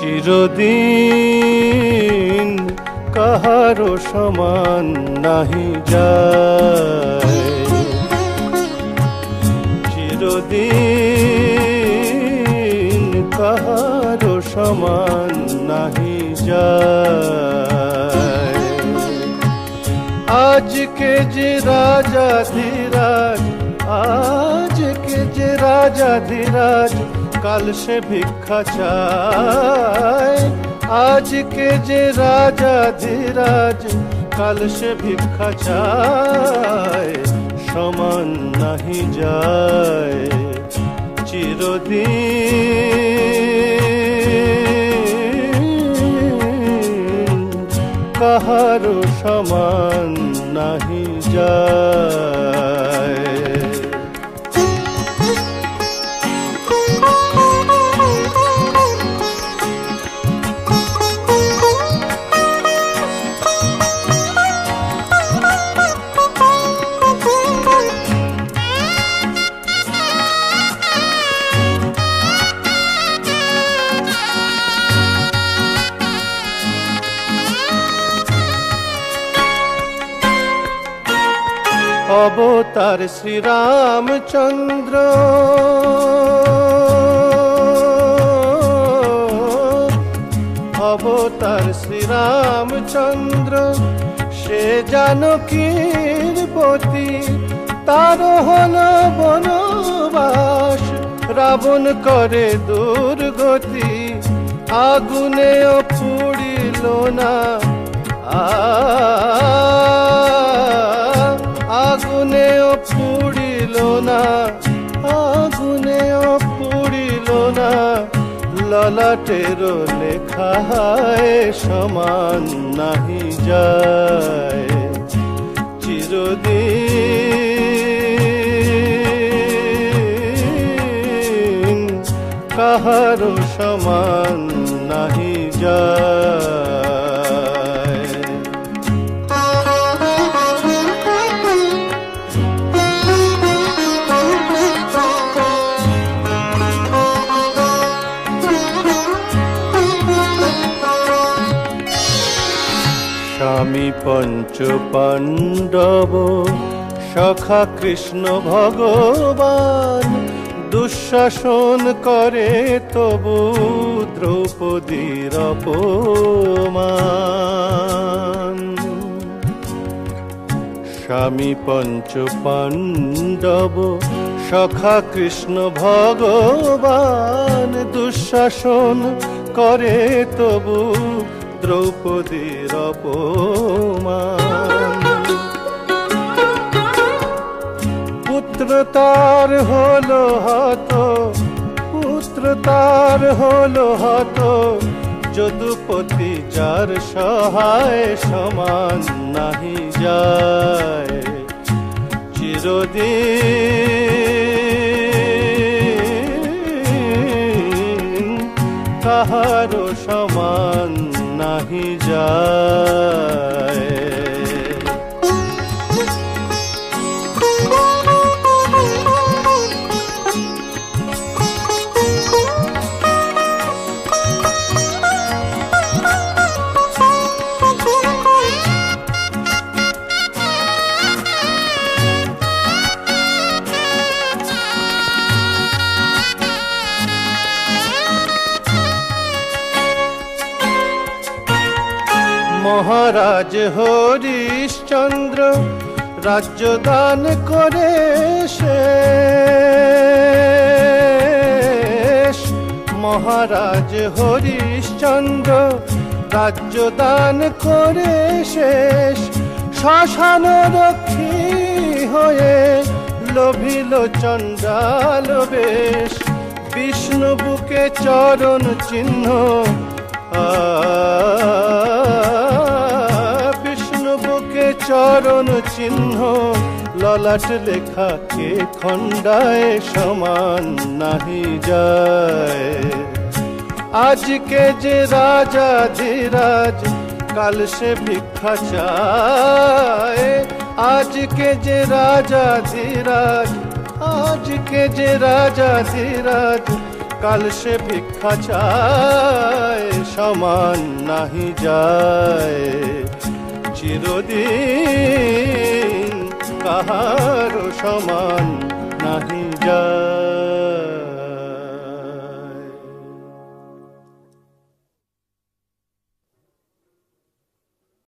চিরদিন কাহারো সমান নাহি যায়। চিরদিন কাহারো সমান নাহি যায়। আজকে যে রাজা ধীরাজ, আজকে যে রাজা ধীরাজ কাল সে ভিক্ষা চায়। আজকে যে রাজা ধীরাজ কাল সে ভিক্ষা চায়। সমান নাহি যায়। চিরদিন কাহারো সমান নাহি যায়। অবতার শ্রীরামচন্দ্র। অবতার শ্রীরামচন্দ্র, সে জানকীর পতি তার হল বনবাস, রাবণ করে দুর্গতি, আগুনে পুড়িল না। আ পুড়িল না। ললাটের লেখায় সমান নাহি যায়। চিরদিন কাহারো সমান নাহি যায়। স্বামী পঞ্চ পাণ্ডব সখা কৃষ্ণ ভগবান, দুঃশাসন করে তবু দ্রৌপদীর অপমান। স্বামী পঞ্চ পাণ্ডব সখা কৃষ্ণ ভগবান, দুঃশাসন করে তবু দ্রৌপদীর পুত্র তার হলো হত, পুত্র তার হলো হত, যদুপতি যার সহায় সমান নাহি যায়। চিরদিন নাহি মহারাজ হরিশ্চন্দ্র রাজ্য দান করে মহারাজ হরিশ্চন্দ্র রাজ্য দান করে শেষ। শ্মশান রক্ষী হয়ে লোভিল চণ্ডাল বেশ। বিষ্ণু বুকে চরণ চিহ্ন আ চরণ চিহ্ন, ললাট লেখা কে খণ্ডায় সমান নাহি যায়। আজকে যে রাজা ধীরাজ কাল সে ভিক্ষা চায়। আজকে যে রাজা ধীরাজ আজকে যে রাজা ধীরাজ কাল সে ভিক্ষা চায়, সমান নাহি যায়। চিরদিন কাহার সমান নাহি যায়।